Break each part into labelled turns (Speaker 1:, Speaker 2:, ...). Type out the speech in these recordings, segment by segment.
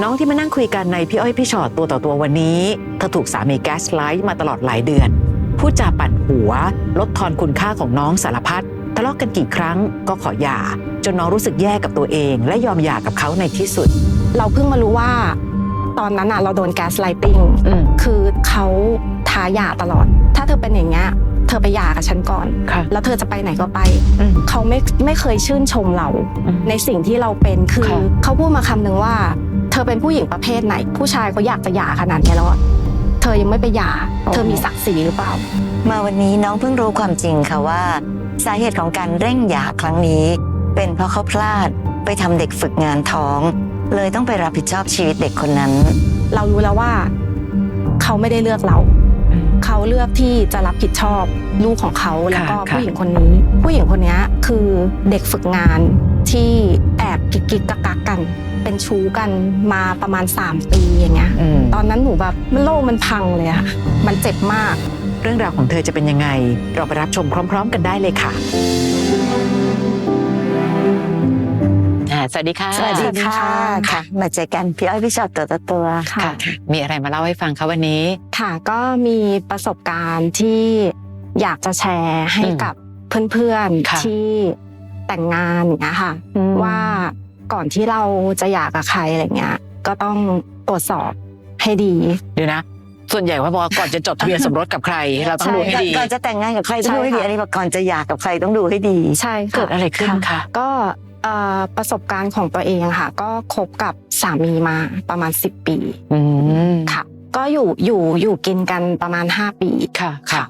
Speaker 1: น้องที่มานั่งคุยกันในพี่อ้อยพี่ชอตตัวต่อตัววันนี้เธอถูกสามีแก๊สไลท์มาตลอดหลายเดือนพูดจาปั่นหัว ลดทอนคุณค่าของน้องสารพัดทะเลาะกันกี่ครั้งก็ขอหย่า จนน้องรู้สึกแย่กับตัวเอง และยอมหย่ากับเขาในที่สุด
Speaker 2: เราเพิ่งมารู้ว่า ตอนนั้นอะเราโดนแก๊สไลติง
Speaker 1: อืม
Speaker 2: คือเขาท้าหย่าตลอด ถ้าเธอเป็นอย่างเงี้ยเธอไปหย่ากับฉันก่อน
Speaker 1: ค่ะ
Speaker 2: แล้วเธอจะไปไหนก็ไป
Speaker 1: อืม
Speaker 2: เขาไม่ไม่เคยชื่นชมเรา ในสิ่งที่เราเป็นคือ
Speaker 1: ค่ะ
Speaker 2: เขาพูดมาคำหนึ่งว่า เธอเป็นผู้หญิงประเภทไหน ผู้ชายเขาอยากจะหย่าขนาดนี้แล้วอะเธอยังไม่ไปหย่า เธอมีศักดิ์ศรีหรือเปล่า
Speaker 3: มาวันนี้น้องเพิ่งรู้ความจริงค่ะว่า สาเหตุของการเร่งหย่าครั้งนี้ เป็นเพราะเขาพลาดไปทำเด็กฝึกงานท้อง เลยต้องไปรับผิดชอบชีวิตเด็กคนนั้น
Speaker 2: เรารู้แล้วว่า เขาไม่ได้เลือกเรา เขาเลือกที่จะรับผิดชอบลูกของเขาแล้วก็
Speaker 1: ค่ะ
Speaker 2: ผู้หญิงคนนี้ ผู้หญิงคนนี้คือเด็กฝึกงานที่แอบกิกกิกกักกักกัน เป็นชู้กันมาประมาณ 3 ปีอย่างเงี้ย
Speaker 1: อืม
Speaker 2: ตอนนั้นหนูแบบมันโลกมันพังเลยอะมันเจ็บมาก
Speaker 1: เรื่องราวของเธอจะเป็นยังไง เราไปรับชมพร้อม ๆ กันได้เลยค่ะอ่าสวัสดีค่ะ
Speaker 3: สวัสดีค่ะ
Speaker 2: ค่ะ
Speaker 3: ค่ะ มาเจอกันพี่อ้อยพี่ชอตตัวต่อตัว
Speaker 2: ค่ะ
Speaker 1: ค่ะ มีอะไรมาเล่าให้ฟังคะวันนี้
Speaker 2: ค่ะก็มีประสบการณ์ที่อยากจะแชร์ให้
Speaker 1: อืม
Speaker 2: กับเพื่อน
Speaker 1: ค่ะ
Speaker 2: ๆที่แต่งงานอย่างเงี้ยค่ะ ว่า ก่อนที่เราจะหย่ากับใครอะไรเงี้ย ก็ต้องตรวจสอบให้ดี
Speaker 1: เดี๋ยวนะ ส่วนใหญ่ว่าบอกว่าก่อนจะจดทะเบียนสมรสกับใคร เราต้องดูให้ดี
Speaker 3: ก่อนจะแต่งงานกับใครต้องดูให้ดี
Speaker 2: ใช่ค่ะ
Speaker 3: อันนี้บอกก่อนจะหย่ากับใครต้องดูให้ดี
Speaker 2: ใช่ค่ะ
Speaker 1: เกิดอะไรขึ้นคะ
Speaker 2: ก็เอ่อประสบการณ์ของตัวเองอะค่ะ ก็คบกับสามีมาประมาณ 10 ปี
Speaker 1: อืม
Speaker 2: ค่ะก็อยู่อยู่อยู่กินกันประมาณ 5 ปี
Speaker 1: ค่ะค่ะ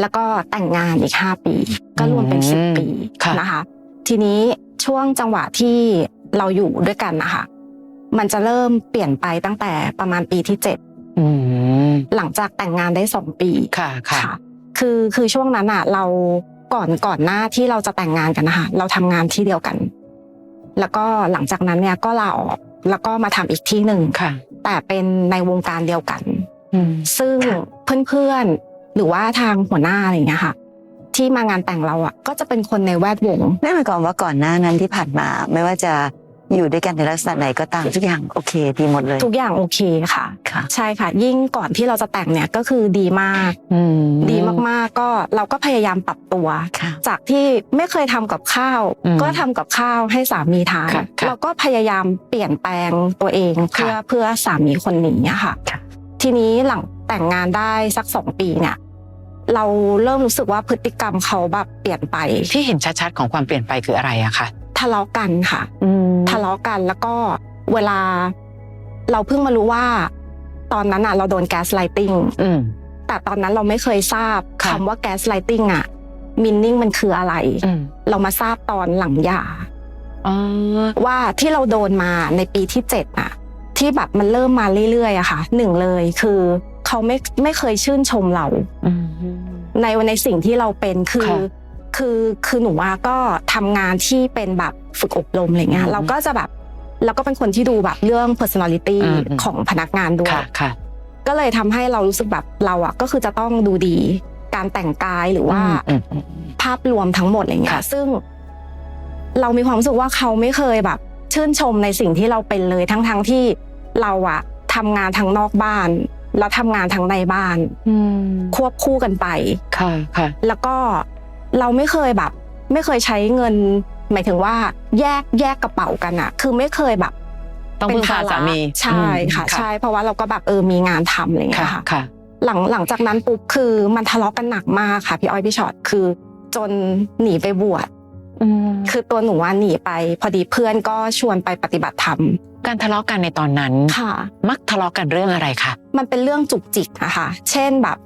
Speaker 2: แล้วก็แต่งงานอีก 5 ปี ก็รวมเป็น
Speaker 1: อืม
Speaker 2: 10 ปี
Speaker 1: ค่ะ
Speaker 2: นะคะ ทีนี้ช่วงจังหวะที่ เราอยู่ด้วยกันนะคะมันจะเริ่มเปลี่ยนไปตั้งแต่ประมาณปีที่7
Speaker 1: อืม
Speaker 2: หลังจากแต่งงานได้2ปี
Speaker 1: ค่ะค่ะ
Speaker 2: คือคือช่วงนั้นอะ เราก่อนก่อนหน้าที่เราจะแต่งงานกันนะคะเราทำงานที่เดียวกัน แล้วก็หลังจากนั้นเนี่ยก็ลาออกแล้วก็มาทำอีกที่หนึ่ง
Speaker 1: ค่ะ
Speaker 2: แต่เป็นในวงการเดียวกัน
Speaker 1: อืม
Speaker 2: ซึ่ง
Speaker 1: ค่ะ
Speaker 2: เพื่อนๆหรือว่าทางหัวหน้าอะไรอย่างเงี้ยค่ะ ที่มางานแต่งเราอะ ก็จะเป็นคนในแวดวง
Speaker 3: นั่นหมายความว่าก่อนหน้านั้นที่ผ่านมา ไม่ว่าจะ อยู่ด้วยกันในลักษณะไหนก็ตามทุกอย่างโอเคดีหมดเลย
Speaker 2: ทุกอย่างโอเคค่ะ
Speaker 3: ค่ะ
Speaker 2: ใช่ค่ะ ยิ่งก่อนที่เราจะแต่งเนี่ยก็คือดีมาก
Speaker 1: อืม
Speaker 2: ดีมากๆ ก็เราก็พยายามปรับตัว
Speaker 3: ค่ะ
Speaker 2: จากที่ไม่เคยทำกับข้าว
Speaker 1: อืม
Speaker 2: ก็ทำกับข้าวให้สามีทาน
Speaker 1: ค่ะค่ะ
Speaker 2: เราก็พยายามเปลี่ยนแปลงตัวเองเพื่อ
Speaker 1: ค่ะ
Speaker 2: เพื่อสามีคนนี้อะค่ะ
Speaker 1: ค่ะ
Speaker 2: ทีนี้หลังแต่งงานได้สักสองปีเนี่ย เราเริ่มรู้สึกว่าพฤติกรรมเขาแบบเปลี่ยนไป
Speaker 1: ที่เห็นชัดๆของความเปลี่ยนไปคืออะไรอะคะ
Speaker 2: ทะเลาะกันค่ะ
Speaker 1: อืม
Speaker 2: ทะเลาะกัน แล้วก็เวลาเราเพิ่งมารู้ว่า ตอนนั้นอะ เราโดนแก๊สไลติง
Speaker 1: อืม
Speaker 2: แต่ตอนนั้นเราไม่เคยทราบ
Speaker 1: ค่ะ
Speaker 2: คำว่าแก๊สไลติงอะมินนิ่งมันคืออะไร
Speaker 1: อืม
Speaker 2: เรามาทราบตอนหลังหย่า
Speaker 1: อ๋อ
Speaker 2: ว่าที่เราโดนมาในปีที่เจ็ดอะที่แบบมันเริ่มมาเรื่อยๆอะค่ะหนึ่งเลยคือเขาไม่ไม่เคยชื่นชมเรา
Speaker 1: อืม
Speaker 2: ในในสิ่งที่เราเป็นคือ
Speaker 1: ค่ะ
Speaker 2: คือคือหนูว่าก็ทำงานที่เป็นแบบฝึกอบรมอะไรเงี้
Speaker 1: อื
Speaker 2: ย
Speaker 1: ม
Speaker 2: เราก็จะแบบเราก็เป็นคนที่ดูแบบเรื่อง personality
Speaker 1: อืมอืม
Speaker 2: ของพนักงานด้วย
Speaker 1: ค่ะค่ะ
Speaker 2: ก็เลยทำให้เรารู้สึกแบบเราอะก็คือจะต้องดูดีการแต่งกายหรือว่า
Speaker 1: อืมอืม
Speaker 2: ภาพรวมทั้งหมดอะไรเงี้
Speaker 1: ค่ะ
Speaker 2: ยซึ่ง เรามีความรู้สึกว่าเขาไม่เคยแบบ ชื่นชมในสิ่งที่เราเป็นเลยทั้งทั้งๆที่เราอะทำงานทั้งนอกบ้าน แล้วทำงานทั้งในบ้าน
Speaker 1: อืม
Speaker 2: ควบคู่กันไป
Speaker 1: ค่ะค่ะ
Speaker 2: แล้วก็ เราไม่เคยแบบ ไม่เคยใช้เงิน หมายถึงว่า แยกแยกกระเป๋ากันอะคือไม่เคยแบบ
Speaker 1: ต้องพึ่งพา
Speaker 2: เป็นภระ
Speaker 1: สามี
Speaker 2: ใช่ค่ะ
Speaker 1: อืม
Speaker 2: ใช่เพราะว่าเราก็แบบเออมีงานทำอะไรอย่างเงี้
Speaker 1: ค่ะ
Speaker 2: ยค่ะ
Speaker 1: ค่ะ
Speaker 2: หลังหลังจากนั้นปุ๊บคือมันทะเลาะกันหนักมากค่ะพี่อ้อยพี่ชอตคือ จนหนีไปบวช
Speaker 1: อืม
Speaker 2: คือตัวหนูว่าหนีไป พอดีเพื่อนก็ชวนไปปฏิบัติธรรม
Speaker 1: การทะเลาะกันในตอนนั้น
Speaker 2: ค่ะ
Speaker 1: มักทะเลาะกันเรื่องอะไรคะ
Speaker 2: มันเป็นเรื่องจุกจิกอะค่ะ เช่นแบบ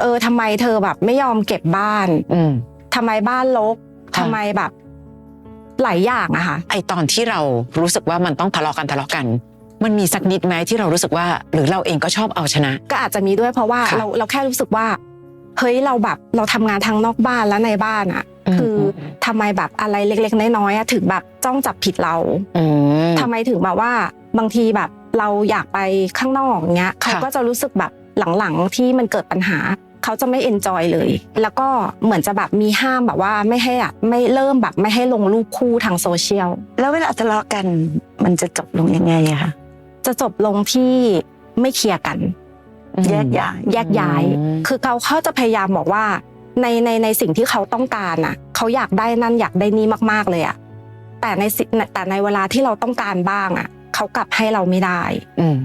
Speaker 2: เออทำไมเธอแบบไม่ยอมเก็บบ้าน
Speaker 1: อืม
Speaker 2: ทำไมบ้านรก
Speaker 1: ค่ะ
Speaker 2: ทำไมแบบหลายอย่างอะค่ะ
Speaker 1: ไอตอนที่เรารู้สึกว่ามันต้องทะเลาะกันทะเลาะกัน มันมีสักนิดไหมที่เรารู้สึกว่า หรือเราเองก็ชอบเอาชนะ
Speaker 2: ก็อาจจะมีด้วยเพราะว่า
Speaker 1: ค่ะ
Speaker 2: เราเราแค่รู้สึกว่าเฮ้ยเราแบบเราทำงานทั้งนอกบ้านและในบ้านอะ
Speaker 1: อืม
Speaker 2: คืออ
Speaker 1: ม
Speaker 2: ทำไมแบบอะไรเล็ก ๆ น้อยๆอะถึงแบบจ้องจับผิดเรา
Speaker 1: อืม
Speaker 2: ทำไมถึงแบบว่าบางทีแบบเราอยากไปข้างนอกเงี้ยเขา
Speaker 1: ค่ะ
Speaker 2: ก็จะรู้สึกแบบหลังๆที่มันเกิดปัญหา เขาจะไม่เอนจอยเลย แล้วก็เหมือนจะแบบมีห้ามแบบว่าไม่ให้อะไม่เริ่มแบบไม่ให้ลงรูปคู่ทางโซเชียล
Speaker 3: แล้วเวลาทะเลาะกันมันจะจบลงยังไงอะคะ
Speaker 2: จะจบลงที่ไม่เคลียร์กัน
Speaker 3: แยกย้าย
Speaker 2: แยกย้าย
Speaker 1: อืม
Speaker 2: คือเขาเขาจะพยายามบอกว่าในในในสิ่งที่เขาต้องการอะ เขาอยากได้นั่นอยากได้นี่มาก ๆเลยอะแต่ในสิแต่ในเวลาที่เราต้องการบ้างอะ เขากลับให้เราไม่ได้
Speaker 1: อืม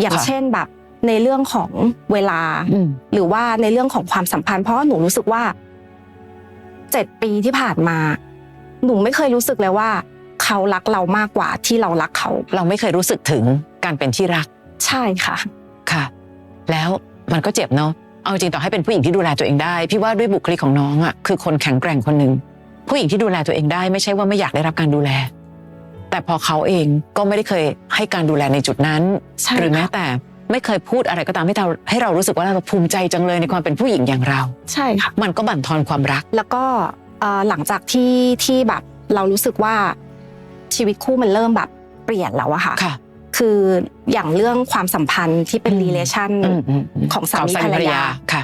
Speaker 2: อย่าง
Speaker 1: ค่ะ
Speaker 2: เช่นแบบ ในเรื่องของเวลา
Speaker 1: อืม
Speaker 2: หรือว่าในเรื่องของความสัมพันธ์เพราะว่าหนูรู้สึกว่าเจ็ดปีที่ผ่านมา หนูไม่เคยรู้สึกเลยว่า เขารักเรามากกว่าที่เรารักเขา
Speaker 1: เราไม่เคยรู้สึกถึงการเป็นที่รัก
Speaker 2: ใช่ค่ะ
Speaker 1: ค่ะ แล้วมันก็เจ็บเนาะเอาจริงต่อให้เป็นผู้หญิงที่ดูแลตัวเองได้พี่ว่าด้วยบุคลิกของน้องอะคือคนแข็งแกร่งคนหนึ่งผู้หญิงที่ดูแลตัวเองได้ไม่ใช่ว่าไม่อยากได้รับการดูแล แต่พอเขาเองก็ไม่ได้เคยให้การดูแลในจุดนั้น
Speaker 2: ใช่
Speaker 1: หรือแม้
Speaker 2: ค่ะ
Speaker 1: แต่ ไม่เคยพูดอะไรก็ตามให้เราให้เรารู้สึกว่าเราภูมิใจจังเลยในความเป็นผู้หญิงอย่างเรา
Speaker 2: ใช่ค่ะ
Speaker 1: มันก็บั่นทอนความรัก
Speaker 2: แล้วก็เอ่อหลังจากที่ที่แบบเรารู้สึกว่าชีวิตคู่มันเริ่มแบบเปลี่ยนแล้วอะค่ะ
Speaker 1: ค่ะ
Speaker 2: คืออย่างเรื่องความสัมพันธ์ที่เป็น
Speaker 1: อืม
Speaker 2: relation
Speaker 1: อืมอืมม
Speaker 2: ของสามีภรรยา
Speaker 1: ค่ะ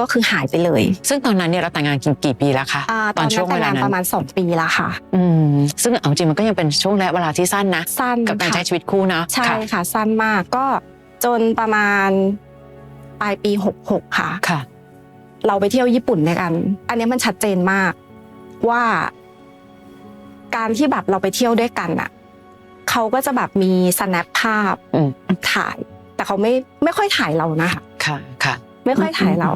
Speaker 2: ก็คือหายไปเลย
Speaker 1: ซึ่งตอนนั้นเนี่ยเราแต่งงานกี่กี่ปีแล้วคะ
Speaker 2: อาต
Speaker 1: ต
Speaker 2: อ
Speaker 1: อนน
Speaker 2: นั้
Speaker 1: ช่วนง
Speaker 2: แต่
Speaker 1: เว
Speaker 2: ง
Speaker 1: ลางา
Speaker 2: น
Speaker 1: นั้น
Speaker 2: ประมาณสองปีแล้วค่ะ
Speaker 1: อืมซึ่งเอาจริงมันก็ยังเป็นช่วงระยะเวลาที่สั้นนะ
Speaker 2: สั้น
Speaker 1: กับการ
Speaker 2: ค่ะ
Speaker 1: ใช้ชีวิตคู่นะ
Speaker 2: ใช่
Speaker 1: ค่ะ
Speaker 2: ค่ะสั้นมากก็ จนประมาณปลายปีหกหกค่ะ
Speaker 1: ค่ะ
Speaker 2: เราไปเที่ยวญี่ปุ่นด้วยกัน อันนี้มันชัดเจนมากว่า การที่แบบเราไปเที่ยวด้วยกันอะเขาก็จะแบบมี snap ภาพ
Speaker 1: อืม
Speaker 2: ถ่าย แต่เขาไม่ไม่ค่อยถ่ายเรานะคะ
Speaker 1: ค่ะ ค่ะ
Speaker 2: ไม่ค่อยถ่ายเรา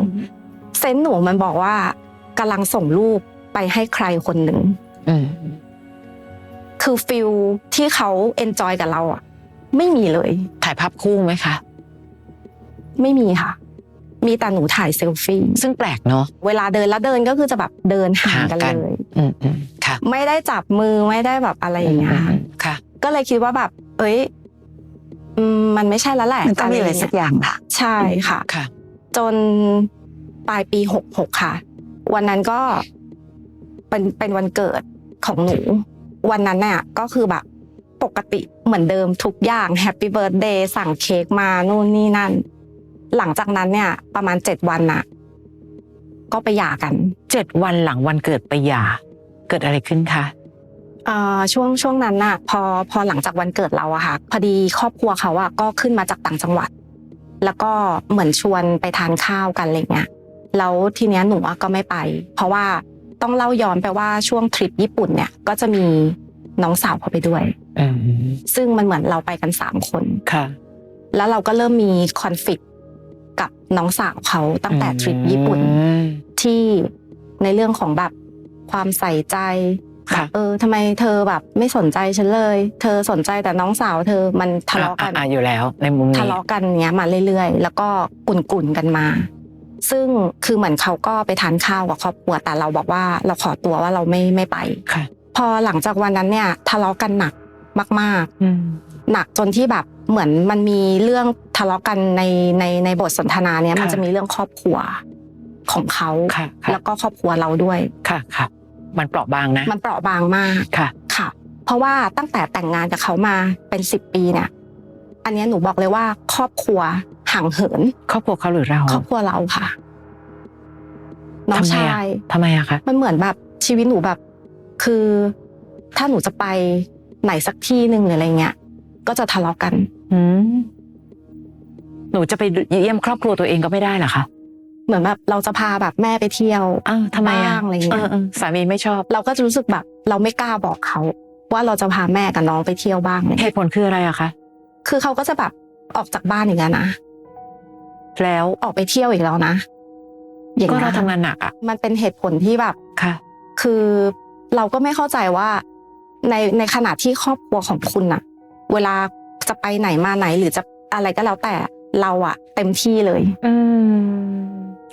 Speaker 2: เซนส์หนูมันบอกว่ากำลังส่งรูปไปให้ใครคนหนึ่ง
Speaker 1: อืม
Speaker 2: คือฟิลที่เขาเอนจอยกับเราอะ ไม่มีเลย
Speaker 1: ถ่ายภาพคู่ไหมคะ
Speaker 2: ไม่มีค่ะ มีแต่หนูถ่ายเซลฟี่
Speaker 1: ซึ่งแปลกเนาะ
Speaker 2: เวลาเดินแล้วเดินก็คือจะแบบเดินห่างกัน
Speaker 1: ห่างกัน
Speaker 2: เลย
Speaker 1: อืมอืมค่ะ
Speaker 2: ไม่ได้จับมือไม่ได้แบบอะไรอย่างเงี้ยค่ะ
Speaker 1: มค่ะ
Speaker 2: ก็เลยคิดว่าแบบ เอ้ยอืมมันไม่ใช่แล้วแหละ
Speaker 3: มันต้องมีอะไรสักอย่างค่ะ
Speaker 2: ใช่ค่ะ
Speaker 1: ค่ะ
Speaker 2: จนปลายปีหกหกค่ะ วันนั้นก็เป็นเป็นวันเกิดของหนู วันนั้นเนี่ยก็คือแบบ ปกติเหมือนเดิมทุกอย่างแฮปปี้เบิร์ดเดย์สั่งเค้กมานู่นนี่นั่น หลังจากนั้นเนี่ยประมาณเจ็ดวันน่ะ ก็ไปหย่ากัน
Speaker 1: เจ็ดวันหลังวันเกิดไปหย่าเกิดอะไรขึ้นคะ
Speaker 2: อ่าช่วงช่วงนั้นน่ะ พอพอหลังจากวันเกิดเราอะค่ะ พอดีครอบครัวเขาอะก็ขึ้นมาจากต่างจังหวัด แล้วก็เหมือนชวนไปทานข้าวกันอะไรเงี้ยแล้วทีเนี้ยหนูอะก็ไม่ไป เพราะว่าต้องเล่าย้อนไปว่าช่วงทริปญี่ปุ่นเนี่ยก็จะมี น้องสาวเขาไปด้วย
Speaker 1: อืม
Speaker 2: ซึ่งมันเหมือนเราไปกันสามคน
Speaker 1: ค่ะ
Speaker 2: แล้วเราก็เริ่มมีคอนฟ lict กับน้องสาวเขาตั้งแต่ทริปญี่ปุ่น
Speaker 1: อืม
Speaker 2: ที่ในเรื่องของแบบความใส่ใจแบ
Speaker 1: ค่ะ
Speaker 2: บเออทำไมเธอแบบไม่สนใจฉันเลย เธอสนใจแต่น้องสาวเธอมันทะเลาะกัน
Speaker 1: อ่อยู่แล้ว ในมุมนี้
Speaker 2: ทะเลาะกันเนี้ยมาเรื่อยๆ แล้วก็กุ่นๆกันมา ซึ่งคือเหมือนเขาก็ไปทานข้าวกับครอบครัวแต่เราบอกว่าเราขอตัวว่าเราไม่ไม่ไป
Speaker 1: ค่ะ
Speaker 2: พอหลังจากวันนั้นเนี่ยทะเลาะกันหนักมาก
Speaker 1: อืม
Speaker 2: ๆหนักจนที่แบบเหมือนมันมีเรื่องทะเลาะกันในในในบทสนทนาเนี้ยมันจะมีเรื่องครอบครัวของเขา
Speaker 1: ค่ะค่ะ
Speaker 2: แล้วก็ครอบครัวเราด้วย
Speaker 1: ค่ะค่ะ มันเปราะบางนะ
Speaker 2: มันเปราะบางมาก
Speaker 1: ค่ะ
Speaker 2: ค่ะ เพราะว่าตั้งแต่แต่งงานกับเขามาเป็นสิบปีเนี่ย อันเนี้ยหนูบอกเลยว่า ครอบครัวห่างเหิน
Speaker 1: ครอบครัวเขาหรือเรา
Speaker 2: ครอบครัวเราค่ะน้อง
Speaker 1: ทำไม
Speaker 2: ชา
Speaker 1: อะ
Speaker 2: ย
Speaker 1: ทำไมอะคะ
Speaker 2: มันเหมือนแบบชีวิตหนูแบบ คือถ้าหนูจะไปไหนสักที่หนึ่งหรืออะไรเงี้ย ก็จะทะเลาะกัน
Speaker 1: อืมหนูจะไปเยี่ยมครอบครัวตัวเองก็ไม่ได้เหรอคะ
Speaker 2: เหมือนแบบเราจะพาแบบแม่ไปเที่ยว
Speaker 1: อ้าวทำไมอะ
Speaker 2: บ้างอะไรเงี้ย
Speaker 1: เออสามีไม่ชอบ
Speaker 2: เราก็จะรู้สึกแบบ เราไม่กล้าบอกเขา ว่าเราจะพาแม่กับน้องไปเที่ยวบ้างอะไร
Speaker 1: เห
Speaker 2: เงี้ย
Speaker 1: ตุผลคืออะไรอะคะ
Speaker 2: คือเขาก็จะแบบออกจากบ้านอย่างนั้นนะ
Speaker 1: แล้ว
Speaker 2: ออกไปเที่ยวอีกแล้วนะอย่าง
Speaker 1: ก็
Speaker 2: นี้ย
Speaker 1: เราทำงานหนักอะ
Speaker 2: มันเป็นเหตุผลที่แบบ
Speaker 1: ค่ะ
Speaker 2: คือ เราก็ไม่เข้าใจว่าในในขณะที่ครอบครัวของคุณน่ะเวลาจะไปไหนมาไหนหรือจะอะไรก็แล้วแต่เราอะเต็มที่เลย
Speaker 1: อืม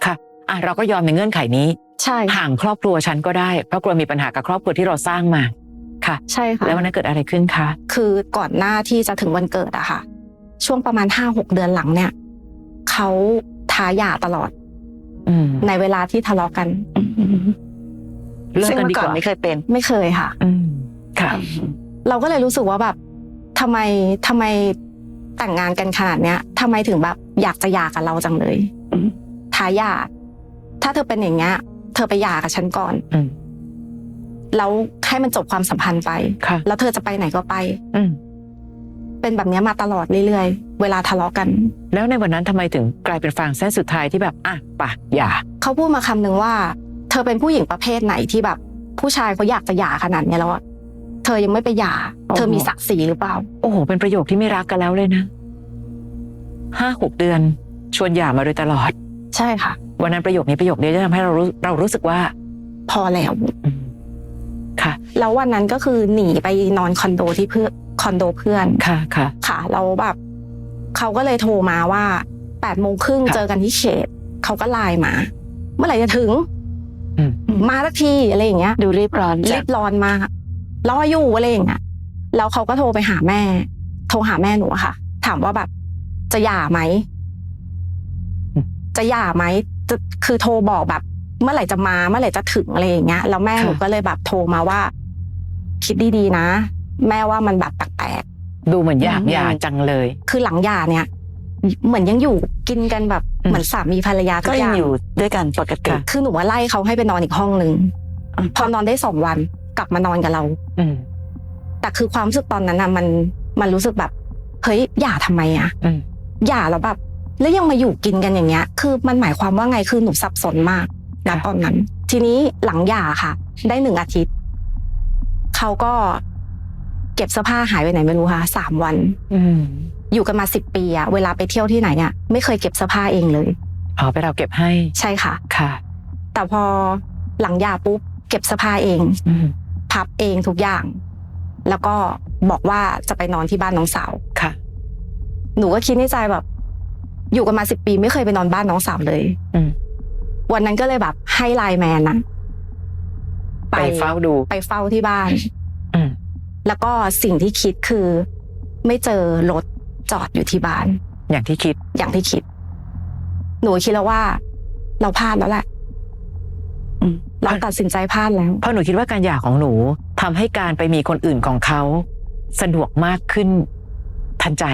Speaker 1: ค่ะอะ เราก็ยอมในเงื่อนไขนี้
Speaker 2: ใช่
Speaker 1: ห่างครอบครัวฉันก็ได้เพราะกลัวมีปัญหากับครอบครัวที่เราสร้างมา ค่ะ
Speaker 2: ใช่ค่ะ
Speaker 1: แล้ววันนั้นเกิดอะไรขึ้นคะ
Speaker 2: คือก่อนหน้าที่จะถึงวันเกิดอะค่ะ ช่วงประมาณห้าหกเดือนหลังเนี่ยเขาท้าหย่าตลอด
Speaker 1: อืม
Speaker 2: ในเวลาที่ทะเลาะกัน
Speaker 1: เลิก
Speaker 3: ซึ่ง
Speaker 1: กัน
Speaker 3: เมื่
Speaker 1: ดี
Speaker 3: อกก่อน
Speaker 1: ว่า
Speaker 3: ไม่เคยเป็น
Speaker 2: ไม่เคยค่ะ
Speaker 1: อืมค่ะ
Speaker 2: เราก็เลยรู้สึกว่าแบบทำไมทำไมแต่งงานกันขนาดเนี้ยทำไมถึงแบบอยากจะหย่ากับเราจังเลย
Speaker 1: อืม
Speaker 2: ท้าหย่าถ้าเธอเป็นอย่างเงี้ย เธอไปหย่ากับฉันก่อน
Speaker 1: อืม
Speaker 2: แล้วให้มันจบความสัมพันธ์ไป
Speaker 1: ค่ะ
Speaker 2: แล้วเธอจะไปไหนก็ไป
Speaker 1: อืม
Speaker 2: ไปเป็นแบบเนี้ยมาตลอดเรื่อยๆ เวลาทะเลาะกัน
Speaker 1: แล้วในวันนั้นทำไมถึงกลายเป็นฟางเส้นสุดท้ายที่แบบอะป่ะอย่า
Speaker 2: เขาพูดมาคำหนึ่งว่าเธอเป็นผู้หญิงประเภทไหนที่แบบ ผู้ชายเขาอยากจะหย่าขนาดเนี้ยแล้วอะเธอยังไม่ไปหย่า
Speaker 1: โอ้โห
Speaker 2: เธอมีศักดิ์ศรีหรือเปล่า
Speaker 1: โอ้โห เป็นประโยคที่ไม่รักกันแล้วเลยนะห้าหกเดือน ชวนหย่ามาโดยตลอด
Speaker 2: ใช่ค่ะ
Speaker 1: วันนั้นประโยคนี้ประโยคนี้จะทำให้เรารู้เรารู้สึกว่า
Speaker 2: พอแล้ว
Speaker 1: อืมค่ะ
Speaker 2: แล้ววันนั้นก็คือหนีไปนอนคอนโดที่เพื่อนคอนโดเพื่อน
Speaker 1: ค่ะค่ะ
Speaker 2: ค่ะ เราแบบเขาก็เลยโทรมาว่าแปดโมงครึ่ง
Speaker 1: ค่ะ
Speaker 2: เจอกันที่เขตเขาก็ไลน์มา เมื่อไหร่จะถึง
Speaker 1: อื ม
Speaker 2: มาสักทีอะไรอย่างเงี้ย
Speaker 3: ดูรีบร้อน
Speaker 2: รี
Speaker 3: จัด
Speaker 2: บร้อนมากรออยู่อะไรอย่างเงี้ยแล้วเขาก็โทรไปหาแม่ โทรหาแม่หนูอะค่ะ ถามว่าแบบ จะหย่าไหม
Speaker 1: อืม
Speaker 2: จะหย่าไหมจะคือโทรบอกแบบ เมื่อไหร่จะมาเมื่อไหร่จะถึงอะไรอย่างเงี้ยแล้วแม่หนูก็เลยแบบโทรมาว่า คิดดีๆนะ แม่ว่ามันแบบแปลกๆ
Speaker 1: ดูเหมือนอยากหย่าจังเลย
Speaker 2: คือหลังหย่าเนี่ย เหมือนยังอยู่กินกันแบบ
Speaker 1: อืม
Speaker 2: เหมือนสามีภรรยาทุ
Speaker 3: ก็
Speaker 2: กอ
Speaker 3: ยัง
Speaker 2: ย่าง
Speaker 3: อยู่ด้วยกันปกติ
Speaker 1: ค่ะ
Speaker 2: คือหนูว่าไล่เขาให้ไปนอนอีกห้องหนึ่งพอนอนได้สองวันกลับมานอนกับเรา
Speaker 1: อืม
Speaker 2: แต่คือความรู้สึกตอนนั้นน่ะมันมันรู้สึกแบบเฮ้ยหย่าทำไมอะ
Speaker 1: อืม
Speaker 2: หย่าแล้วแบบแล้วยังมาอยู่กินกันอย่างเงี้ย คือมันหมายความว่าไงคือหนูสับสนมากณ
Speaker 1: ค่ะ
Speaker 2: ตอนนั้น ทีนี้หลังหย่าค่ะ ได้หนึ่งอาทิตย์เขาก็เก็บเสื้อผ้าหายไปไหนไม่รู้ค่ะสามวัน
Speaker 1: อืม
Speaker 2: อยู่กันมาสิบปีอะเวลาไปเที่ยวที่ไหนอะไม่เคยเก็บเสื้อผ้าเองเลย
Speaker 1: อ๋อไปเราเก็บให้
Speaker 2: ใช่ค่ะ
Speaker 1: ค่ะ
Speaker 2: แต่พอหลังหย่าปุ๊บเก็บเสื้อผ้าเอง
Speaker 1: อืม
Speaker 2: พับเองทุกอย่าง แล้วก็บอกว่าจะไปนอนที่บ้านน้องสาว
Speaker 1: ค่ะ
Speaker 2: หนูก็คิดในใจแบบ อยู่กันมาสิบปีไม่เคยไปนอนบ้านน้องสาวเลย
Speaker 1: อืม
Speaker 2: วันนั้นก็เลยแบบ ให้ไลน์แมนนะ
Speaker 1: ไปเฝ้าดู
Speaker 2: ไปเฝ้าที่บ้าน
Speaker 1: อืม
Speaker 2: แล้วก็สิ่งที่คิดคือ ไม่เจอรถ จอดอยู่ที่บ้าน
Speaker 1: อย่างที่คิด
Speaker 2: อย่างที่คิด หนูคิดแล้วว่า เราพลาดแล้วแหละอืมเราตัดสินใจพลาดแล้ว
Speaker 1: เพราะหนูคิดว่าการหย่าของหนูทำให้การไปมีคนอื่นของเขาสะดวกมากขึ้นทันใจ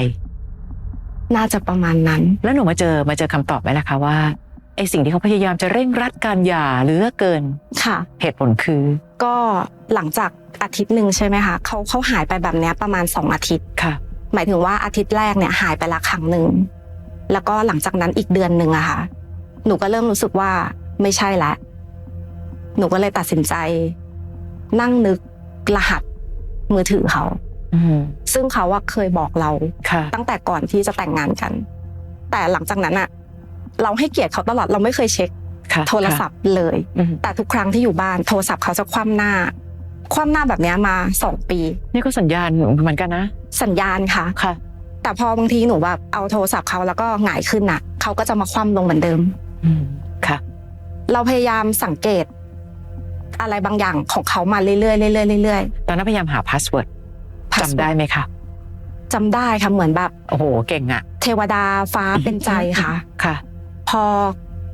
Speaker 2: น่าจะประมาณนั้น
Speaker 1: แล้วหนูมาเจอมาเจอคำตอบไหมล่ะคะว่าไอสิ่งที่เขาพยายามจะเร่งรัดการหย่าเหลือเกิน
Speaker 2: ค่ะ
Speaker 1: เหตุผลคือ
Speaker 2: ก็หลังจากอาทิตย์หนึ่งใช่ไหมคะเขาเขาหายไปแบบเนี้ยประมาณสองอาทิตย์
Speaker 1: ค่ะ
Speaker 2: หมายถึงว่าอาทิตย์แรกเนี่ยหายไปละครั้งหนึ่งแล้วก็หลังจากนั้นอีกเดือนหนึ่งอะค่ะ หนูก็เริ่มรู้สึกว่าไม่ใช่ละ หนูก็เลยตัดสินใจ นั่งนึกรหัสมือถือเขา
Speaker 1: อืม
Speaker 2: ซึ่งเขาว่าเคยบอกเรา
Speaker 1: ค่ะ
Speaker 2: ตั้งแต่ก่อนที่จะแต่งงานกัน แต่หลังจากนั้นอะเราให้เกียรติเขาตลอดเราไม่เคยเช็ค
Speaker 1: ค่ะ
Speaker 2: โทรศัพท์เลย
Speaker 1: อืม
Speaker 2: แต่ทุกครั้งที่อยู่บ้านโทรศัพท์เขาจะคว่ำหน้า คว่ำหน้าแบบเนี้ยมาสองปี
Speaker 1: นี่ก็สัญญาณเหมือนกันนะ
Speaker 2: สัญญาณค่ะ
Speaker 1: ค่ะ
Speaker 2: แต่พอบางทีหนูแบบเอาโทรศัพท์เขาแล้วก็หงายขึ้นน่ะเขาก็จะมาคว่ำลงเหมือนเดิม
Speaker 1: อืมค่ะ
Speaker 2: เราพยายามสังเกต อะไรบางอย่างของเขามาเรื่อยๆเรื่อยๆเรื่อย
Speaker 1: ตอนนั้นพยายามหาพาสเวิร์ด
Speaker 2: ๆ
Speaker 1: จำได้ไหมคะ
Speaker 2: จำได้ค่ะเหมือนแบบ
Speaker 1: โอ้โหเก่งอะ
Speaker 2: เทวดาฟ้าเป็นใจค่ะ
Speaker 1: ค่ะ
Speaker 2: พอ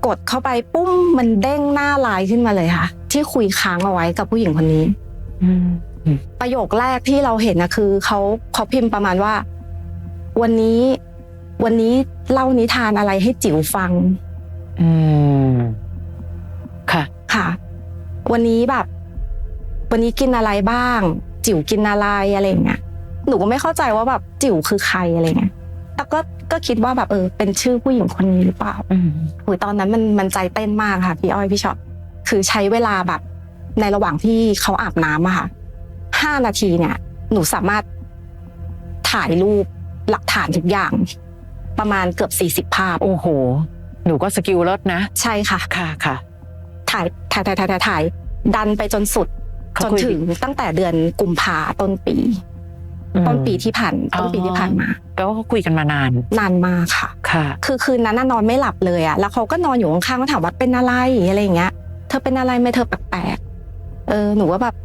Speaker 2: กดเข้าไปปุ้มมันเด้งหน้าลายขึ้นมาเลยค่ะ ที่คุยค้างเอาไว้กับผู้หญิงคนนี้
Speaker 1: อืม
Speaker 2: ประโยคแรกที่เราเห็นนะคือเขาเขาพิมพ์ประมาณว่า วันนี้วันนี้เล่านิทานอะไรให้จิ๋วฟัง
Speaker 1: อืมค่ะ
Speaker 2: ค่ะ วันนี้แบบ วันนี้กินอะไรบ้าง จิ๋วกินอะไรอะไรอย่างเงี้ยหนูก็ไม่เข้าใจว่าแบบจิ๋วคือใครอะไรเงี้ยแต่ก็ก็คิดว่าแบบเออ เป็นชื่อผู้หญิงคนนี้หรือเปล่า
Speaker 1: อืม
Speaker 2: อุยตอนนั้นมันมันใจเต้นมากค่ะพี่อ้อยพี่ช็อตคือใช้เวลาแบบ ในระหว่างที่เขาอาบน้ำอะค่ะ ห้านาทีเนี่ย หนูสามารถถ่ายรูปหลักฐานทุกอย่าง ประมาณเกือบสี่สิบภาพ
Speaker 1: โอ้โห หนูก็สกิลเลิศนะ
Speaker 2: ใช่ค่ะ
Speaker 1: ค่ะค่ะ
Speaker 2: ถ่ายถ่ายถ่ายถ่ายถ่ายถ่ายดันไปจนสุด
Speaker 1: เขา
Speaker 2: จน
Speaker 1: คุย
Speaker 2: ถึงตั้งแต่เดือนกุมภาต้นปี
Speaker 1: อืม
Speaker 2: ต้นปีที่ผ่าน
Speaker 1: อ๋อ
Speaker 2: ต้นปีที่ผ่านมา
Speaker 1: แปลว่าเขาคุยกันมานาน
Speaker 2: นานมากค่ะ
Speaker 1: ค่ะ
Speaker 2: คือคืนนั้นน่ะนอนไม่หลับเลยอะแล้วเขาก็นอนอยู่ข้างๆก็ถามว่าเป็นอะไรอะไรอย่างเงี้ย เธอเป็นอะไรไหมเธอแปลกๆเออหนูว่าแบบ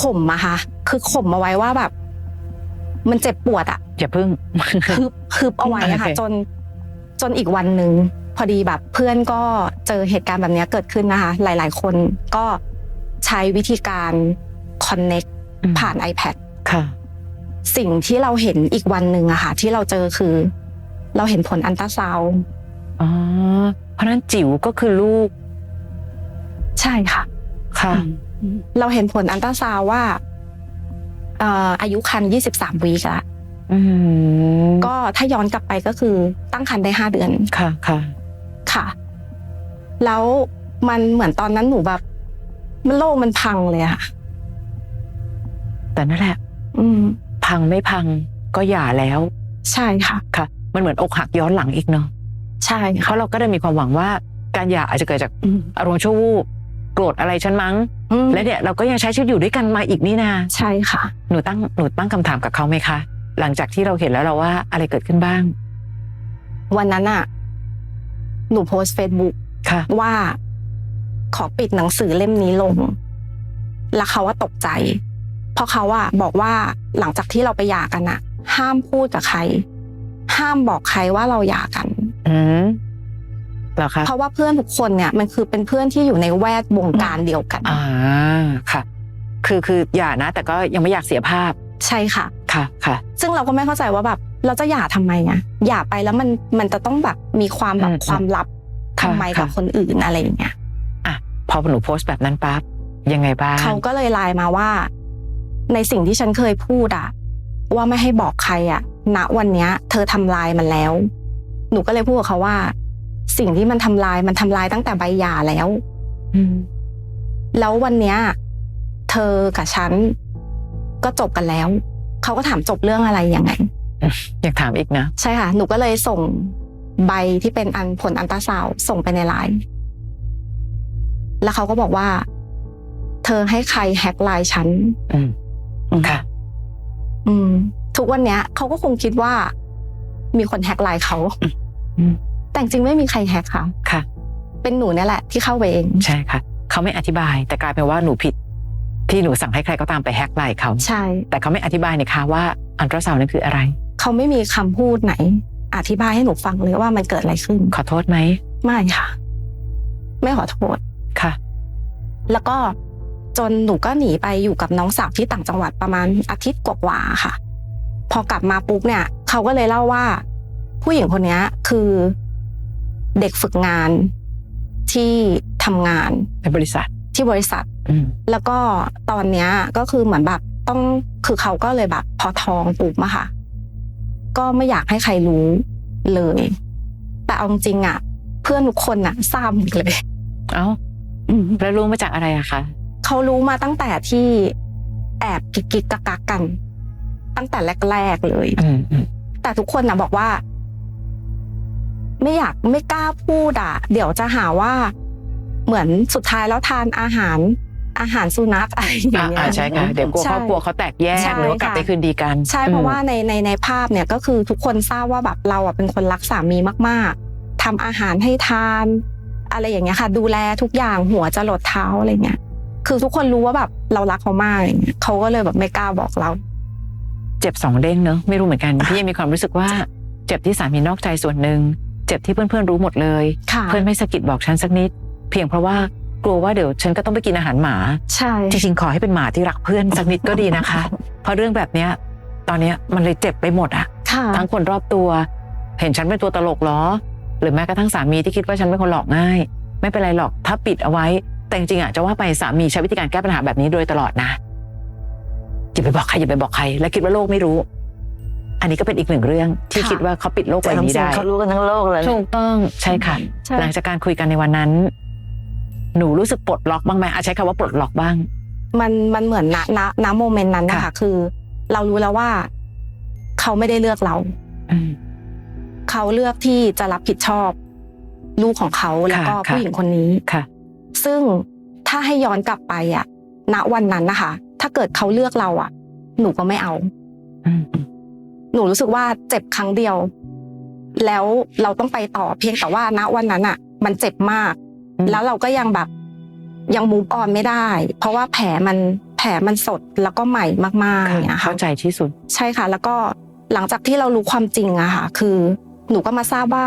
Speaker 2: ข่มอะค่ะ คือข่มเอาไว้ว่าแบบ มันเจ็บปวดอะ
Speaker 1: อย่าพึ่ง
Speaker 2: ฮึบฮึบเอาไว้อะค่ะ
Speaker 1: โอเค
Speaker 2: จนจนอีกวันหนึ่งพอดีแบบ เพื่อนก็เจอเหตุการณ์แบบเนี้ยเกิดขึ้นนะคะ หลาย ๆ คนก็ใช้วิธีการ connect ผ่าน iPad
Speaker 1: ค่ะ
Speaker 2: สิ่งที่เราเห็นอีกวันหนึ่งอะค่ะ ที่เราเจอคือ เราเห็นผลอันตราซาวด์
Speaker 1: อ๋อ เพราะฉะนั้นจิ๋วก็คือลูก
Speaker 2: ใช่ค่ะ
Speaker 1: ค่ะ
Speaker 2: เราเห็นผลอันตราซาวด์ว่าเอ่ออายุคัน23วีคละ
Speaker 1: อืม
Speaker 2: ก็ถ้าย้อนกลับไปก็คือตั้งครรภ์ได้ห้าเดือน
Speaker 1: ค่ะค่ะ
Speaker 2: ค่ะ แล้วมันเหมือนตอนนั้นหนูแบบ มันโลกมันพังเลยอะค่ะ
Speaker 1: แต่นั่นแหละ
Speaker 2: อืม
Speaker 1: พังไม่พังก็หย่าแล้ว
Speaker 2: ใช่ค่ะ
Speaker 1: ค่ะ มันเหมือนอกหักย้อนหลังอีกเนาะ
Speaker 2: ใช่
Speaker 1: เพ
Speaker 2: ค่ะ
Speaker 1: ราะเราก็ได้มีความหวังว่า การหย่าอาจจะเกิดจากอารมณ์ชั่ววูบ โกรธอะไรฉันมั้ง
Speaker 2: อืม
Speaker 1: และเนี่ยเราก็ยังใช้ชีวิตอยู่ด้วยกันมาอีกนี่นา
Speaker 2: ใช่ค่ะ
Speaker 1: หนูตั้งหนูตั้งคำถามกับเขาไหมคะ หลังจากที่เราเห็นแล้วเราว่าอะไรเกิดขึ้นบ้าง
Speaker 2: วันนั้นอะหนูโพสเฟซบุ๊ก
Speaker 1: ค่ะ
Speaker 2: ว่าขอปิดหนังสือเล่มนี้ลง แล้วเขาว่าตกใจ เพราะเขาว่าบอกว่าหลังจากที่เราไปหย่ากันอะห้ามพูดกับใคร ห้ามบอกใครว่าเราหย่ากัน
Speaker 1: อืม เหรอคะ
Speaker 2: เพราะว่าเพื่อนทุกคนเนี่ยมันคือเป็นเพื่อนที่อยู่ในแวดวงการเดียวกัน
Speaker 1: อ่าค่ะ คือคือหย่านะ แต่ก็ยังไม่อยากเสียภาพ
Speaker 2: ใช่ค่ะ
Speaker 1: ค่ะค่ะ
Speaker 2: ซึ่งเราก็ไม่เข้าใจว่าแบบเราจะหย่าทำไมอะหย่าไปแล้วมันมันจะต้องแบบมีความแบบ
Speaker 1: อืม
Speaker 2: ความลับ
Speaker 1: ค่ะ
Speaker 2: ทำไมกับ
Speaker 1: ค่ะ
Speaker 2: คนอื่นอะไรอย่างเงี้ย
Speaker 1: อะพอหนูโพสต์แบบนั้นปั๊บยังไงบ้าง
Speaker 2: เขาก็เลยไลน์มาว่า ในสิ่งที่ฉันเคยพูดอะว่าไม่ให้บอกใครอะณวันเนี้ย เธอทำลายมันแล้ว หนูก็เลยพูดกับเขาว่า สิ่งที่มันทำลายมันทำลายตั้งแต่ใบหย่าแล้ว
Speaker 1: อืม
Speaker 2: แล้ววันเนี้ย เธอกับฉันก็จบกันแล้ว เขาก็ถามจบเรื่องอะไรยังไง
Speaker 1: อยากถามอีกนะ
Speaker 2: ใช่ค่ะ หนูก็เลยส่งใบที่เป็นอันผลอันตราซาวด์ส่งไปในไลน์แล้วเขาก็บอกว่า เธอให้ใครแฮ็กไลน์ฉัน
Speaker 1: อืมค่ะ
Speaker 2: อืม ทุกวันเนี้ยเขาก็คงคิดว่า มีคนแฮ็กไลน์เขา
Speaker 1: อืม
Speaker 2: แต่จริงๆไม่มีใครแฮ็กค่ะ
Speaker 1: ค่ะ
Speaker 2: เป็นหนูเนี่ยแหละที่เข้าไปเอง
Speaker 1: ใช่ค่ะเขาไม่อธิบาย แต่กลายเป็นว่าหนูผิด ที่หนูสั่งให้ใครก็ตามไปแฮกไลน์เขา
Speaker 2: ใช่
Speaker 1: แต่เขาไม่อธิบายนี่คะว่าอันตราซาวน์นั่นคืออะไร
Speaker 2: เขาไม่มีคำพูดไหน อธิบายให้หนูฟังเลยว่ามันเกิดอะไรขึ้น
Speaker 1: ขอโทษไหม
Speaker 2: ไม่ค่ะ ไม่ขอโทษ
Speaker 1: ค่ะ
Speaker 2: แล้วก็จนหนูก็หนีไปอยู่กับน้องสาวที่ต่างจังหวัดประมาณอาทิตย์กว่าๆค่ะ พอกลับมาปุ๊บเนี่ย เขาก็เลยเล่าว่า ผู้หญิงคนเนี้ยคือ เด็กฝึกงานที่ทำงาน
Speaker 1: ในบริษัท
Speaker 2: ที่บริษัท
Speaker 1: อืม
Speaker 2: แล้วก็ตอนเนี้ยก็คือเหมือนแบบต้องคือเขาก็เลยแบบ พอท้องปุ๊บอะค่ะ ก็ไม่อยากให้ใครรู้เลย แต่เอาจริงๆอะเพื่อนทุกคนอะทราบหมดเลย
Speaker 1: เอ้าแล้วรู้มาจากอะไรอะคะ
Speaker 2: เขารู้มาตั้งแต่ที่แอบกิกกิกกักกักกัน ตั้งแต่แรกๆเลย
Speaker 1: อืมอืม
Speaker 2: แต่ทุกคนนะบอกว่า ไม่อยากไม่กล้าพูดอะ เดี๋ยวจะหาว่า เหมือนสุดท้ายแล้วทานอาหารอาหารสุนัขอะไรอย่าง
Speaker 1: อ่า
Speaker 2: เงี้ย
Speaker 1: อ่าใช่ค่ะเดี๋ยวกลัว
Speaker 2: ใช่
Speaker 1: ครอบครัวเขาแตกแยก
Speaker 2: ใช่
Speaker 1: หรือว่ากลับ
Speaker 2: ค่ะ
Speaker 1: ไปคืนดีกัน
Speaker 2: ใช่เพราะว่า
Speaker 1: อืม
Speaker 2: ในในในภาพเนี่ยก็คือทุกคนทราบว่าแบบเราอะเป็นคนรักสามีมาก ๆทำอาหารให้ทาน อะไรอย่างเงี้ยค่ะ ดูแลทุกอย่างหัวจะหลดเท้าอะไรเงี้ยคือทุกคนรู้ว่าแบบเรารักเขามากอย่างเงี้ยเขาก็เลยแบบไม่กล้าบอกเรา
Speaker 1: เจ็บสองเด้งเนอะไม่รู้เหมือนกันพี่ยังมีความรู้สึกว่า เจ็บที่สามีนอกใจส่วนหนึ่ง เจ็บที่เพื่อนๆรู้หมดเลย
Speaker 2: ค่ะ
Speaker 1: เพื่อนไม่สะกิดบอกฉันสักนิด เพียงเพราะว่ากลัวว่าเดี๋ยวฉันก็ต้องไปกินอาหารหมา
Speaker 2: ใช่
Speaker 1: จริงๆ ขอให้เป็นหมาที่รักเพื่อนสักนิดก็ดีนะคะ เพราะเรื่องแบบเนี้ยตอนเนี้ยมันเลยเจ็บไปหมดอะ
Speaker 2: ค่ะ
Speaker 1: ทั้งคนรอบตัว เห็นฉันเป็นตัวตลกเหรอ หรือแม้กระทั่งสามีที่คิดว่าฉันเป็นคนหลอกง่าย ไม่เป็นไรหรอกถ้าปิดเอาไว้ แต่จริงๆอะจะว่าไปสามีใช้วิธีการแก้ปัญหาแบบนี้โดยตลอดนะอย่าไปบอกใครอย่าไปบอกใคร และคิดว่าโลกไม่รู้ อันนี้ก็เป็นอีกหนึ่งเรื่องที่
Speaker 2: ค่ะ
Speaker 1: คิดว่าเขาปิดโลก
Speaker 3: แต่
Speaker 1: ใบ
Speaker 3: ความ
Speaker 1: นี้
Speaker 3: จริง
Speaker 1: ได้
Speaker 3: เขารู้กันทั้งโลกแล้ว
Speaker 1: ถูกต้องใช่ค่ะ
Speaker 2: ใช่
Speaker 1: หลังจากการคุยกันในวันนั้น หนูรู้สึกปลดล็อกบ้างไหมอาใช้คำว่าปลดล็อกบ้าง
Speaker 2: มันมันเหมือนณณณโมเมนต์นั้นนะคะ
Speaker 1: ค่ะ
Speaker 2: คือ เรารู้แล้วว่า เขาไม่ได้เลือกเรา
Speaker 1: อืม
Speaker 2: เขาเลือกที่จะรับผิดชอบ ลูกของเขาแล้วก็
Speaker 1: ค่ะ
Speaker 2: ผู้หญิงคนนี้
Speaker 1: ค่ะ
Speaker 2: ซึ่งถ้าให้ย้อนกลับไปอะ ณวันนั้นนะคะ ถ้าเกิดเขาเลือกเราอะ หนูก็ไม่เอา
Speaker 1: อืม
Speaker 2: หนูรู้สึกว่าเจ็บครั้งเดียว แล้วเราต้องไปต่อเพียงแต่ว่าณวันนั้นอะ มันเจ็บมาก
Speaker 1: อืม
Speaker 2: แล้วเราก็ยังแบบยังมูฟออนไม่ได้ เพราะว่าแผลมันแผลมันสดแล้วก็ใหม่มากๆอย่างเงี้ยค่ะ
Speaker 1: เข้าใจที่สุด
Speaker 2: ใช่ค่ะ แล้วก็หลังจากที่เรารู้ความจริงอะค่ะ คือหนูก็มาทราบว่า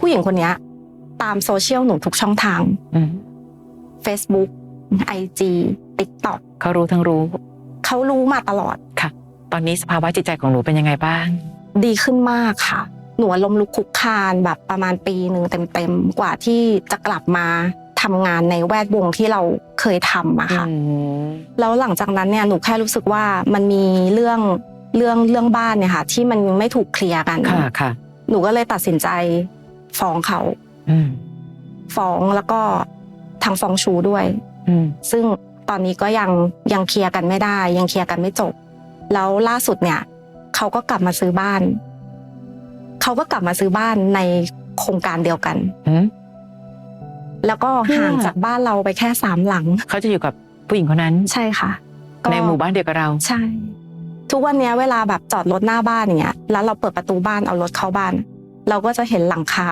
Speaker 2: ผู้หญิงคนเนี้ยตามโซเชียลหนูทุกช่องทาง
Speaker 1: อืม
Speaker 2: Facebook IG TikTok
Speaker 1: เขารู้ทั้งรู้
Speaker 2: เขารู้มาตลอด
Speaker 1: ค่ะ ตอนนี้สภาวะจิตใจของหนูเป็นยังไงบ้าง
Speaker 2: ดีขึ้นมากค่ะ หนูอารมณ์ลุกคลุกคลานแบบประมาณปีหนึ่งเต็มๆกว่าที่จะกลับมาทำงานในแวดวงที่เราเคยทำอะค่ะ
Speaker 1: อืม
Speaker 2: แล้วหลังจากนั้นเนี่ยหนูแค่รู้สึกว่ามันมีเรื่องเรื่องเรื่องบ้านเนี่ยค่ะ ที่มันไม่ถูกเคลียร์กัน
Speaker 1: ค่ะค่ะ
Speaker 2: หนูก็เลยตัดสินใจฟ้องเขา
Speaker 1: อืม
Speaker 2: ฟ้องแล้วก็ทางฟ้องชูด้วย
Speaker 1: อืม
Speaker 2: ซึ่งตอนนี้ก็ยังยังเคลียร์กันไม่ได้ ยังเคลียร์กันไม่จบ แล้วล่าสุดเนี่ยเขาก็กลับมาซื้อบ้านเขาก็กลับมาซื้อบ้านในโครงการเดียวกัน
Speaker 1: อืม
Speaker 2: แล้วก็ห่างจากบ้านเราไปแค่สามหลัง
Speaker 1: เขาจะอยู่กับผู้หญิงคนนั้น
Speaker 2: ใช่ค่ะก็
Speaker 1: ในหมู่บ้านเดียวกับเรา
Speaker 2: ใช่ ทุกวันเนี้ยเวลาแบบจอดรถหน้าบ้านอย่างเงี้ย แล้วเราเปิดประตูบ้านเอารถเข้าบ้าน เราก็จะเห็นหลังคา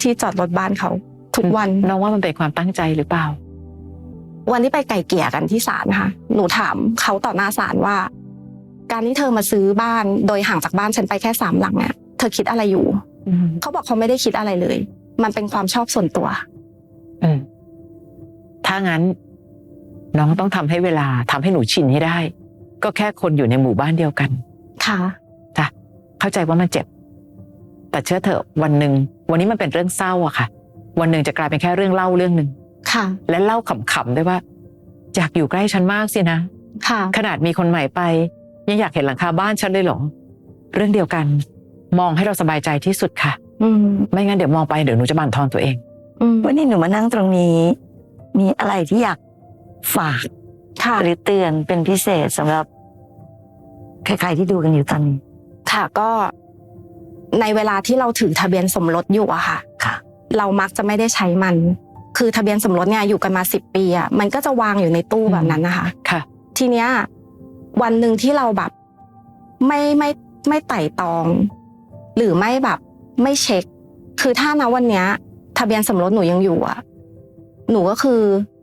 Speaker 2: ที่จอดรถบ้านเขา ทุกวัน
Speaker 1: น้องว่ามันเป็นความตั้งใจหรือเปล่า
Speaker 2: วันที่ไปไก่เกลี่ยกันที่ศาลค่ะหนูถามเขาต่อหน้าศาลว่า การที่เธอมาซื้อบ้านโดยห่างจากบ้านฉันไปแค่สามหลังเนี่ยเธอคิดอะไรอยู่
Speaker 1: อืม
Speaker 2: เขาบอกเขาไม่ได้คิดอะไรเลย มันเป็นความชอบส่วนตัว
Speaker 1: อืมถ้างั้น น้องต้องทำให้เวลาทำให้หนูชินให้ได้ ก็แค่คนอยู่ในหมู่บ้านเดียวกัน
Speaker 2: ค่ะ
Speaker 1: จ้ะเข้าใจว่ามันเจ็บ แต่เชื่อเถอะวันหนึ่งวันนี้มันเป็นเรื่องเศร้าอะค่ะ วันหนึ่งจะกลายเป็นแค่เรื่องเล่าเรื่องหนึ่ง
Speaker 2: ค่ะ
Speaker 1: และเล่าขำๆด้วยว่าอยากอยู่ใกล้ฉันมากสินะ
Speaker 2: ค่ะ
Speaker 1: ขนาดมีคนใหม่ไป ยังอยากเห็นหลังคาบ้านฉันเลยเหรอเรื่องเดียวกัน มองให้เราสบายใจที่สุดค่ะ
Speaker 2: อืม
Speaker 1: ไม่งั้นเดี๋ยวมองไปเดี๋ยวหนูจะบั่นทอนตัวเอง
Speaker 2: อืม
Speaker 3: วันนี้หนูมานั่งตรงนี้ มีอะไรที่อยากฝาก
Speaker 2: ค่ะ
Speaker 3: หรือเตือนเป็นพิเศษสำหรับใครๆที่ดูกันอยู่ตอนนี้
Speaker 2: ค่ะก็ในเวลาที่เราถือทะเบียนสมรสอยู่อะค่ะ
Speaker 3: ค่ะ
Speaker 2: เรามักจะไม่ได้ใช้มัน คือทะเบียนสมรสเนี่ยอยู่กันมาสิบปีอะมันก็จะวางอยู่ในตู้แบบนั้นนะคะ
Speaker 1: ค่ะ
Speaker 2: ทีเนี้ย วันหนึ่งที่เราแบบ ไม่ไม่ไม่ไต่ตอง หรือไม่แบบ ไม่เช็ค คือถ้านะวันเนี้ย ทะเบียนสมรสหนูยังอยู่อะหนูก็คือ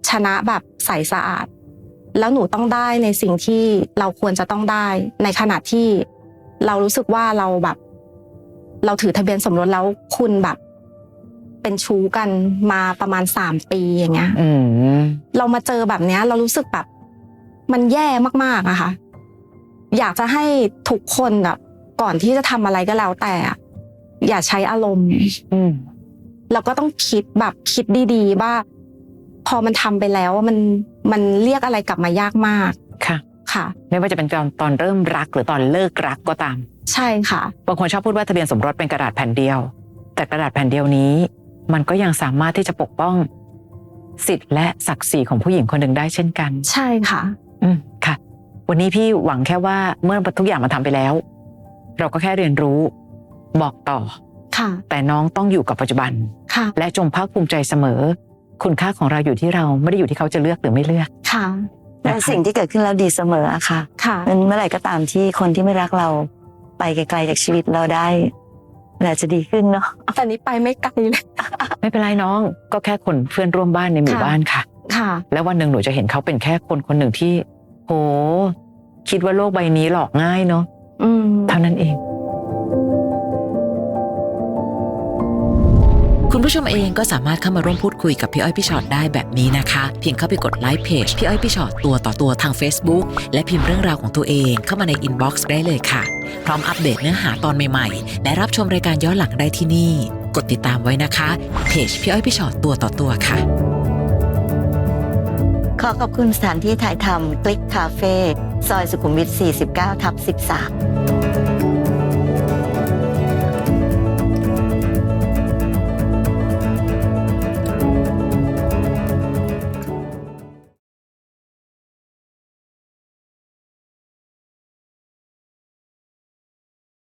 Speaker 2: ชนะแบบใสสะอาด แล้วหนูต้องได้ในสิ่งที่เราควรจะต้องได้ ในขณะที่เรารู้สึกว่าเราแบบ เราถือทะเบียนสมรสแล้วคุณแบบ เป็นชู้กันมาประมาณสามปีอย่างเงี้ย
Speaker 1: อืม
Speaker 2: เรามาเจอแบบเนี้ย เรารู้สึกแบบ มันแย่มากๆอะค่ะ อยากจะให้ทุกคนแบบก่อนที่จะทำอะไรก็แล้วแต่อะอย่าใช้อารมณ์
Speaker 1: อืม
Speaker 2: เราก็ต้องคิดแบบคิดดีๆ ว่า พอมันทำไปแล้วมันมันเรียกอะไรกลับมายากมาก
Speaker 1: ค่ะ
Speaker 2: ค่ะ
Speaker 1: ไม่ว่าจะเป็นตอนตอนเริ่มรักหรือตอนเลิกรักก็ตาม
Speaker 2: ใช่ค่ะ
Speaker 1: บางคนชอบพูดว่าทะเบียนสมรสเป็นกระดาษแผ่นเดียว แต่กระดาษแผ่นเดียวนี้ มันก็ยังสามารถที่จะปกป้อง สิทธิ์และศักดิ์ศรีของผู้หญิงคนหนึ่งได้เช่นกัน
Speaker 2: ใช่ค่ะ
Speaker 1: อืมค่ะ วันนี้พี่หวังแค่ว่าเมื่อทุกอย่างมันทำไปแล้ว เราก็แค่เรียนรู้ บอกต่อ
Speaker 2: ค่ะ
Speaker 1: แต่น้องต้องอยู่กับปัจจุบัน
Speaker 2: ค่ะ
Speaker 1: และจงภาคภูมิใจเสมอ คุณค่าของเราอยู่ที่เราไม่ได้อยู่ที่เขาจะเลือกหรือไม่เลือก
Speaker 2: ค่ะ
Speaker 3: และสิ่งที่เกิดขึ้นแล้วดีเสมออะค่ะ
Speaker 2: ค่ะ
Speaker 3: มันเมื่อไหร่ก็ตามที่คนที่ไม่รักเราไปไกลๆจากชีวิตเราได้มันอาจจะดีขึ้นเนาะ
Speaker 2: แต่นี้ไปไม่ไกลเลย
Speaker 1: ไม่เป็นไรน้อง ก็แค่คนเพื่อนร่วมบ้านในหมู่
Speaker 2: ค่ะ
Speaker 1: บ้านค่ะ
Speaker 2: ค่ะ
Speaker 1: แล้ววันหนึ่งหนูจะเห็นเขาเป็นแค่คนคนหนึ่งที่ โห คิดว่าโลกใบนี้หลอกง่ายเนาะ
Speaker 2: อืม
Speaker 1: เท่านั้นเอง
Speaker 4: คุณผู้ชมเองก็สามารถเข้ามาร่วมพูดคุยกับพี่อ้อยพี่ชอตได้แบบนี้นะคะ เพียงเข้าไปกดไลค์เพจพี่อ้อยพี่ชอตตัวต่อตัวทาง Facebook และพิมพ์เรื่องราวของตัวเองเข้ามาในอินบ็อกซ์ได้เลยค่ะ พร้อมอัปเดตเนื้อหาตอนใหม่ๆ และรับชมรายการย้อนหลังได้ที่นี่ กดติดตามไว้นะคะเพจพี่อ้อยพี่ชอตตัวต่อตัวค่ะ
Speaker 3: ขอขอบคุณสถานที่ถ่ายทำคลิกคาเฟ่ซอยสุขุมวิท 49 ทับ 13